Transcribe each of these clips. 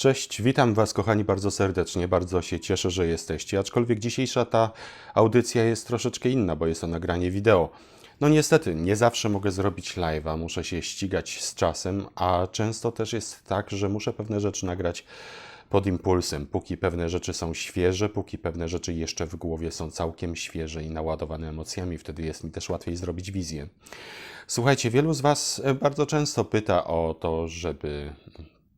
Cześć, witam Was kochani bardzo serdecznie, bardzo się cieszę, że jesteście, aczkolwiek dzisiejsza ta audycja jest troszeczkę inna, bo jest to nagranie wideo. No niestety, nie zawsze mogę zrobić live'a, muszę się ścigać z czasem, a często też jest tak, że muszę pewne rzeczy nagrać pod impulsem, póki pewne rzeczy są świeże, póki pewne rzeczy jeszcze w głowie są całkiem świeże i naładowane emocjami, wtedy jest mi też łatwiej zrobić wizję. Słuchajcie, wielu z Was e, bardzo często pyta o to, żeby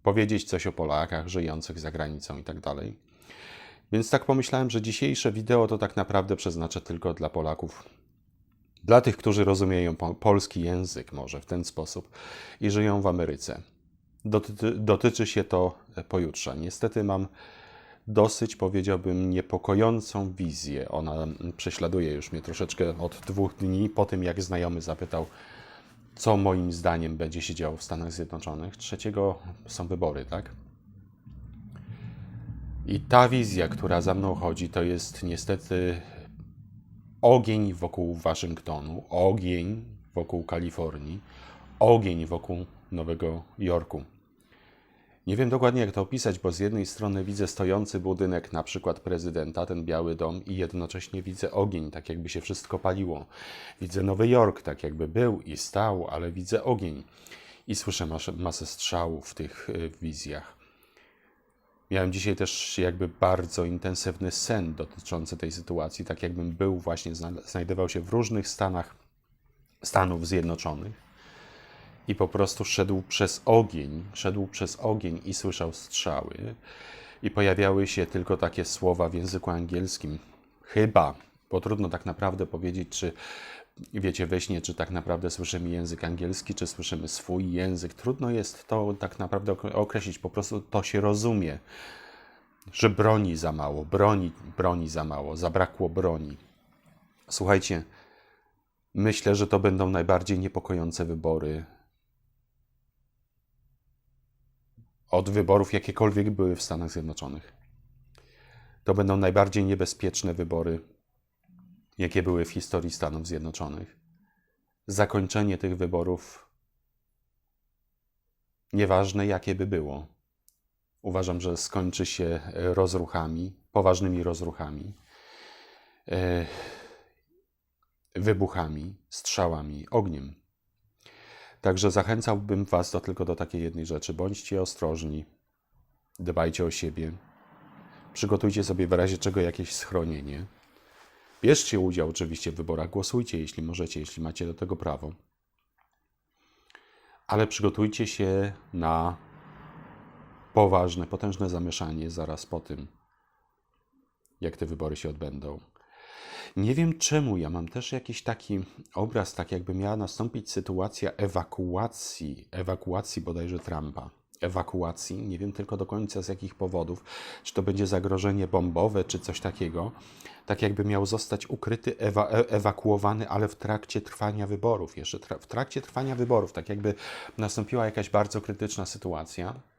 powiedzieć coś o Polakach żyjących za granicą i tak dalej. Więc tak pomyślałem, że dzisiejsze wideo to tak naprawdę przeznaczę tylko dla Polaków. Dla tych, którzy rozumieją po- polski język, może w ten sposób, i żyją w Ameryce. Dotyczy, dotyczy się to pojutrze. Niestety mam dosyć, powiedziałbym, niepokojącą wizję. Ona prześladuje już mnie troszeczkę od dwóch dni po tym, jak znajomy zapytał, co moim zdaniem będzie się działo w Stanach Zjednoczonych. Trzeciego są wybory, tak? I ta wizja, która za mną chodzi, to jest niestety ogień wokół Waszyngtonu, ogień wokół Kalifornii, ogień wokół Nowego Jorku. Nie wiem dokładnie, jak to opisać, bo z jednej strony widzę stojący budynek, na przykład prezydenta, ten Biały Dom, i jednocześnie widzę ogień, tak jakby się wszystko paliło. Widzę Nowy Jork, tak jakby był i stał, ale widzę ogień. I słyszę mas- masę strzałów w tych y, wizjach. Miałem dzisiaj też jakby bardzo intensywny sen dotyczący tej sytuacji, tak jakbym był właśnie, zna- znajdował się w różnych stanach Stanów Zjednoczonych i po prostu szedł przez ogień, szedł przez ogień i słyszał strzały. I pojawiały się tylko takie słowa w języku angielskim. Chyba, bo trudno tak naprawdę powiedzieć, czy wiecie we śnie, czy tak naprawdę słyszymy język angielski, czy słyszymy swój język. Trudno jest to tak naprawdę ok- określić, po prostu to się rozumie, że broni za mało, broni, broni za mało, zabrakło broni. Słuchajcie, myślę, że to będą najbardziej niepokojące wybory od wyborów, jakiekolwiek były w Stanach Zjednoczonych. To będą najbardziej niebezpieczne wybory, jakie były w historii Stanów Zjednoczonych. Zakończenie tych wyborów, nieważne jakie by było, uważam, że skończy się rozruchami, poważnymi rozruchami, e, wybuchami, strzałami, ogniem. Także zachęcałbym Was do, tylko do takiej jednej rzeczy. Bądźcie ostrożni, dbajcie o siebie, przygotujcie sobie w razie czego jakieś schronienie. Bierzcie udział oczywiście w wyborach, głosujcie jeśli możecie, jeśli macie do tego prawo. Ale przygotujcie się na poważne, potężne zamieszanie zaraz po tym, jak te wybory się odbędą. Nie wiem czemu, ja mam też jakiś taki obraz, tak jakby miała nastąpić sytuacja ewakuacji, ewakuacji bodajże Trumpa. Ewakuacji, nie wiem tylko do końca z jakich powodów, czy to będzie zagrożenie bombowe, czy coś takiego. Tak jakby miał zostać ukryty, ewa, e, ewakuowany, ale w trakcie trwania wyborów, jeszcze tra, w trakcie trwania wyborów, tak jakby nastąpiła jakaś bardzo krytyczna sytuacja.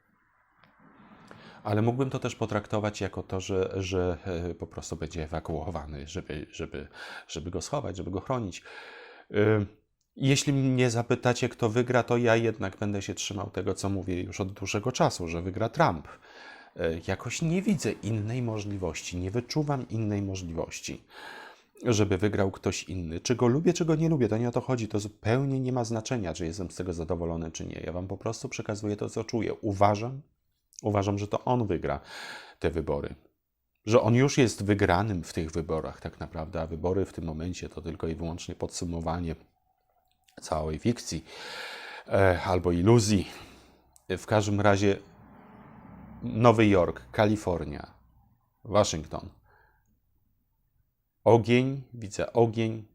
Ale mógłbym to też potraktować jako to, że, że e, po prostu będzie ewakuowany, żeby, żeby, żeby go schować, żeby go chronić. Jeśli mnie zapytacie, kto wygra, to ja jednak będę się trzymał tego, co mówię już od dłuższego czasu, że wygra Trump. Y, Jakoś nie widzę innej możliwości, nie wyczuwam innej możliwości, żeby wygrał ktoś inny. Czy go lubię, czy go nie lubię, to nie o to chodzi. To zupełnie nie ma znaczenia, czy jestem z tego zadowolony, czy nie. Ja Wam po prostu przekazuję to, co czuję. Uważam, Uważam, że to on wygra te wybory. Że on już jest wygranym w tych wyborach, tak naprawdę, a wybory w tym momencie to tylko i wyłącznie podsumowanie całej fikcji e, albo iluzji. W każdym razie Nowy Jork, Kalifornia, Waszyngton. Ogień, widzę ogień,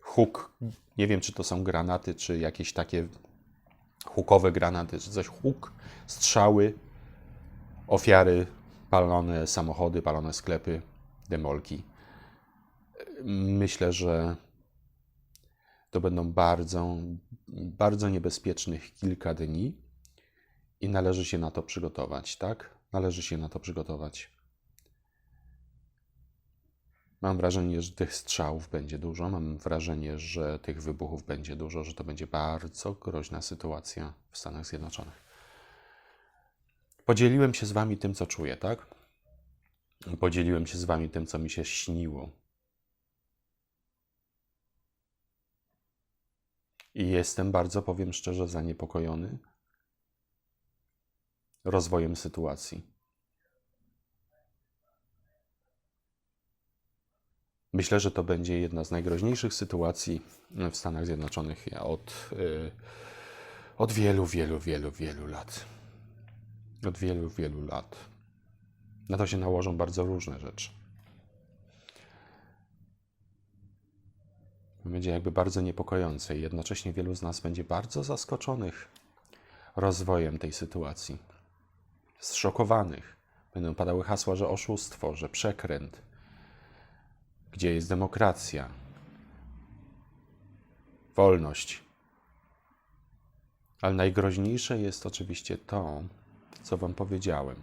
huk. Nie wiem, czy to są granaty, czy jakieś takie hukowe granaty, czy coś, huk, strzały, ofiary, palone samochody, palone sklepy, demolki. Myślę, że to będą bardzo, bardzo niebezpiecznych kilka dni i należy się na to przygotować, tak? Należy się na to przygotować. Mam wrażenie, że tych strzałów będzie dużo, mam wrażenie, że tych wybuchów będzie dużo, że to będzie bardzo groźna sytuacja w Stanach Zjednoczonych. Podzieliłem się z Wami tym, co czuję, tak? Podzieliłem się z Wami tym, co mi się śniło. I jestem bardzo, powiem szczerze, zaniepokojony rozwojem sytuacji. Myślę, że to będzie jedna z najgroźniejszych sytuacji w Stanach Zjednoczonych od, y, od wielu, wielu, wielu, wielu lat. Od wielu, wielu lat. Na to się nałożą bardzo różne rzeczy. Będzie jakby bardzo niepokojące i jednocześnie wielu z nas będzie bardzo zaskoczonych rozwojem tej sytuacji. Zszokowanych. Będą padały hasła, że oszustwo, że przekręt. Gdzie jest demokracja? Wolność. Ale najgroźniejsze jest oczywiście to, co Wam powiedziałem.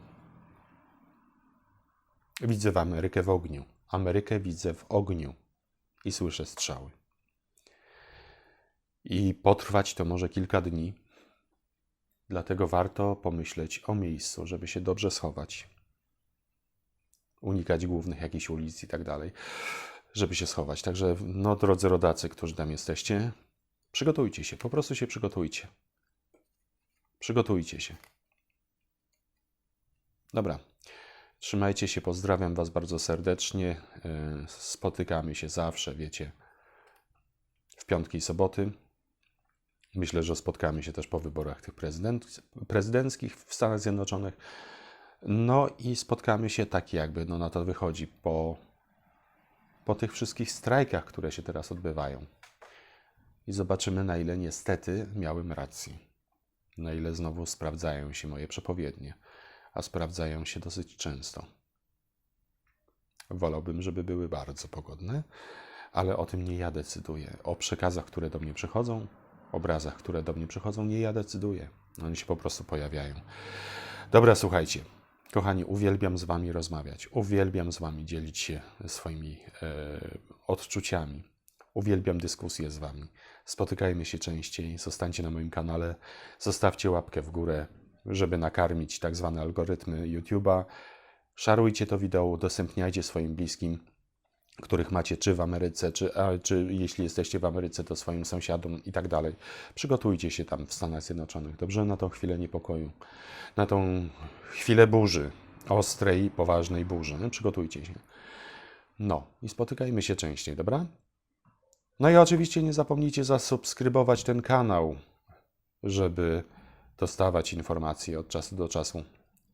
Widzę w Amerykę w ogniu. Amerykę widzę w ogniu i słyszę strzały. I potrwać to może kilka dni. Dlatego warto pomyśleć o miejscu, żeby się dobrze schować. Unikać głównych jakichś ulic i tak dalej, żeby się schować. Także, no, drodzy rodacy, którzy tam jesteście, przygotujcie się, po prostu się przygotujcie. Przygotujcie się. Dobra. Trzymajcie się, pozdrawiam Was bardzo serdecznie. Yy, Spotykamy się zawsze, wiecie, w piątki i soboty. Myślę, że spotkamy się też po wyborach tych prezydenckich w Stanach Zjednoczonych. No i spotkamy się tak jakby, no na to wychodzi, po, po tych wszystkich strajkach, które się teraz odbywają. I zobaczymy, na ile niestety miałem rację. Na ile znowu sprawdzają się moje przepowiednie, a sprawdzają się dosyć często. Wolałbym, żeby były bardzo pogodne, ale o tym nie ja decyduję. O przekazach, które do mnie przychodzą, obrazach, które do mnie przychodzą, nie ja decyduję. Oni się po prostu pojawiają. Dobra, słuchajcie. Kochani, uwielbiam z Wami rozmawiać. Uwielbiam z Wami dzielić się swoimi e, odczuciami. Uwielbiam dyskusję z Wami. Spotykajmy się częściej. Zostańcie na moim kanale. Zostawcie łapkę w górę, żeby nakarmić tak zwane algorytmy YouTube'a. Szarujcie to wideo, udostępniajcie swoim bliskim których macie czy w Ameryce, czy, czy jeśli jesteście w Ameryce, to swoim sąsiadom i tak dalej. Przygotujcie się tam w Stanach Zjednoczonych, dobrze? Na tą chwilę niepokoju, na tą chwilę burzy, ostrej, poważnej burzy. Przygotujcie się. No i spotykajmy się częściej, dobra? No i oczywiście nie zapomnijcie zasubskrybować ten kanał, żeby dostawać informacje od czasu do czasu,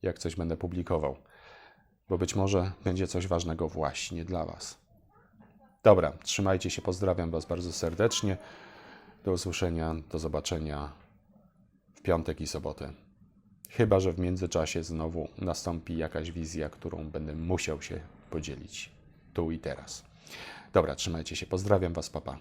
jak coś będę publikował. Bo być może będzie coś ważnego właśnie dla Was. Dobra, trzymajcie się, pozdrawiam Was bardzo serdecznie. Do usłyszenia, do zobaczenia w piątek i sobotę. Chyba, że w międzyczasie znowu nastąpi jakaś wizja, którą będę musiał się podzielić tu i teraz. Dobra, trzymajcie się, pozdrawiam Was, papa.